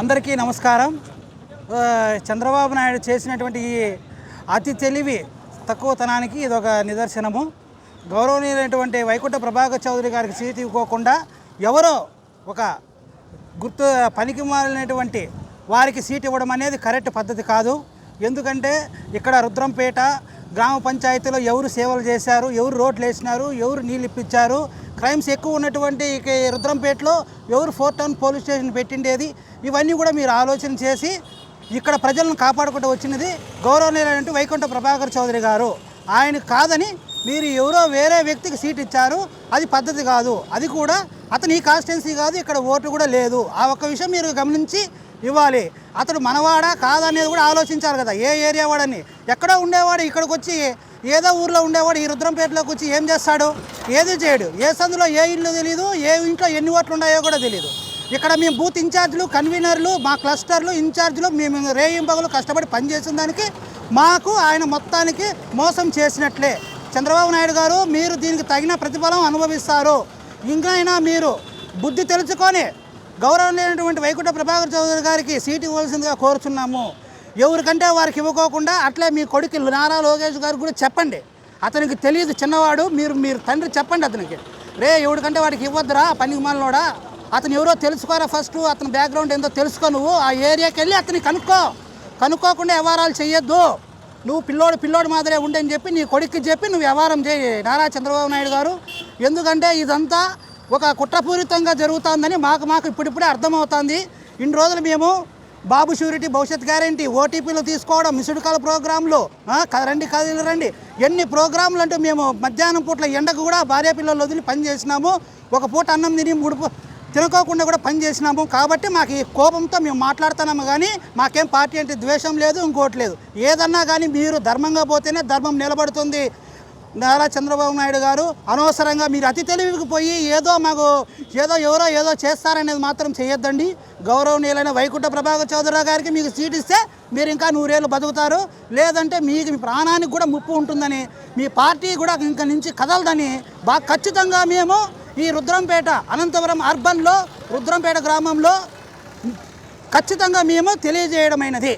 అందరికీ నమస్కారం. చంద్రబాబు నాయుడు చేసినటువంటి ఈ అతి తెలివి తక్కువతనానికి ఇది ఒక నిదర్శనము. గౌరవనీయులైనటువంటి వైకుంఠ ప్రభాకర్ చౌదరి గారికి సీట్ ఇవ్వకుండా ఎవరో ఒక గుర్తు పనికి మారినటువంటి వారికి సీట్ ఇవ్వడం అనేది కరెక్ట్ పద్ధతి కాదు. ఎందుకంటే ఇక్కడ రుద్రంపేట గ్రామ పంచాయతీలో ఎవరు సేవలు చేశారు ఎవరు రోడ్లు వేసినారు ఎవరు నీళ్ళు ఇప్పించారు క్రైమ్స్ ఎక్కువ ఉన్నటువంటి రుద్రంపేటలో ఎవరు ఫోర్ టౌన్ పోలీస్ స్టేషన్ పెట్టిండేది ఇవన్నీ కూడా మీరు ఆలోచన చేసి ఇక్కడ ప్రజలను కాపాడుకుంటూ వచ్చినది గౌరవనీయులైనటువంటి వైకుంఠ ప్రభాకర్ చౌదరి గారు. ఆయన కాదని మీరు ఎవరో వేరే వ్యక్తికి సీట్ ఇచ్చారు అది పద్ధతి కాదు. అది కూడా అతని ఈ కాన్స్టిట్యున్సీ కాదు ఇక్కడ ఓటు కూడా లేదు. ఆ ఒక్క విషయం మీరు గమనించి ఇవ్వాలి. అతడు మనవాడా కాదనేది కూడా ఆలోచించాలి కదా ఏ ఏరియా వాడని. ఎక్కడో ఉండేవాడు ఇక్కడికి వచ్చి ఏదో ఊర్లో ఉండేవాడు ఈ రుద్రంపేటలోకి వచ్చి ఏం చేస్తాడు? ఏది చేయడు. ఏ సందులో ఏ ఇల్లు తెలియదు ఏ ఇంట్లో ఎన్ని ఓట్లు ఉన్నాయో కూడా తెలియదు ఇక్కడ మేము బూత్ ఇన్ఛార్జ్లు కన్వీనర్లు మా క్లస్టర్లు ఇన్ఛార్జ్లు మేము రేయింపగలు కష్టపడి పనిచేసిన దానికి మాకు ఆయన మొత్తానికి మోసం చేసినట్లే. చంద్రబాబు నాయుడు గారు మీరు దీనికి తగిన ప్రతిఫలం అనుభవిస్తారు. ఇంకైనా మీరు బుద్ధి తెలుసుకొని గౌరవం లేనటువంటి వైకుంఠ ప్రభాకర్ చౌదరి గారికి సీటు ఇవ్వాల్సిందిగా కోరుచున్నాము. ఎవరికంటే వారికి ఇవ్వకోకుండా అట్లే మీ కొడుకు నారా లోకేష్ గారికి కూడా చెప్పండి. అతనికి తెలియదు చిన్నవాడు మీరు మీరు తండ్రి చెప్పండి అతనికి. రే ఎవడికంటే వాడికి ఇవ్వద్దురా పనికి మనలోడా అతను ఎవరో తెలుసుకోరా ఫస్ట్? అతని బ్యాక్గ్రౌండ్ ఏందో తెలుసుకో నువ్వు. ఆ ఏరియాకి వెళ్ళి అతని కనుక్కో. కనుక్కోకుండా వ్యవహారాలు చేయొద్దు నువ్వు పిల్లోడు పిల్లోడు మాదిరే ఉండని చెప్పి నీ కొడుక్కి చెప్పి నువ్వు వ్యవహారం చేయి. నారా చంద్రబాబు నాయుడు గారు. ఎందుకంటే ఇదంతా ఒక కుట్రపూరితంగా జరుగుతుందని మాకు మాకు ఇప్పుడిప్పుడే అర్థమవుతుంది. ఇన్ని రోజులు మేము బాబు షూరిటీ భవిష్యత్ గ్యారంటీ ఓటీపీలు తీసుకోవడం మిస్డ్ కాల్ ప్రోగ్రాంలు రండి కదిలి రండి. ఎన్ని ప్రోగ్రాంలు అంటూ మేము మధ్యాహ్నం పూట్ల ఎండకు కూడా భార్య పిల్లలు వదిలి పని చేసినాము. ఒక పూట అన్నం తిని మూడు తినుకోకుండా కూడా పని చేసినాము. కాబట్టి మాకు ఈ కోపంతో మేము మాట్లాడుతున్నాము కానీ మాకేం పార్టీ అంటే ద్వేషం లేదు ఇంకోటి లేదు. ఏదన్నా కానీ మీరు ధర్మంగా పోతేనే ధర్మం నిలబడుతుంది. నారా చంద్రబాబు నాయుడు గారు అనవసరంగా మీరు అతి తెలివికి పోయి ఏదో మాకు ఏదో ఎవరో ఏదో చేస్తారనేది మాత్రం చేయొద్దండి. గౌరవనీయులైన వైకుంఠ ప్రభాకర్ చౌదరి గారికి మీకు సీట్ ఇస్తే మీరు ఇంకా నూరేళ్ళు బతుకుతారు. లేదంటే మీకు మీ ప్రాణానికి కూడా ముప్పు ఉంటుందని మీ పార్టీ కూడా ఇంకా నుంచి కదలదని బాగా ఖచ్చితంగా మేము ఈ రుద్రంపేట అనంతపురం అర్బన్లో రుద్రంపేట గ్రామంలో ఖచ్చితంగా మేము తెలియజేయడమైనది.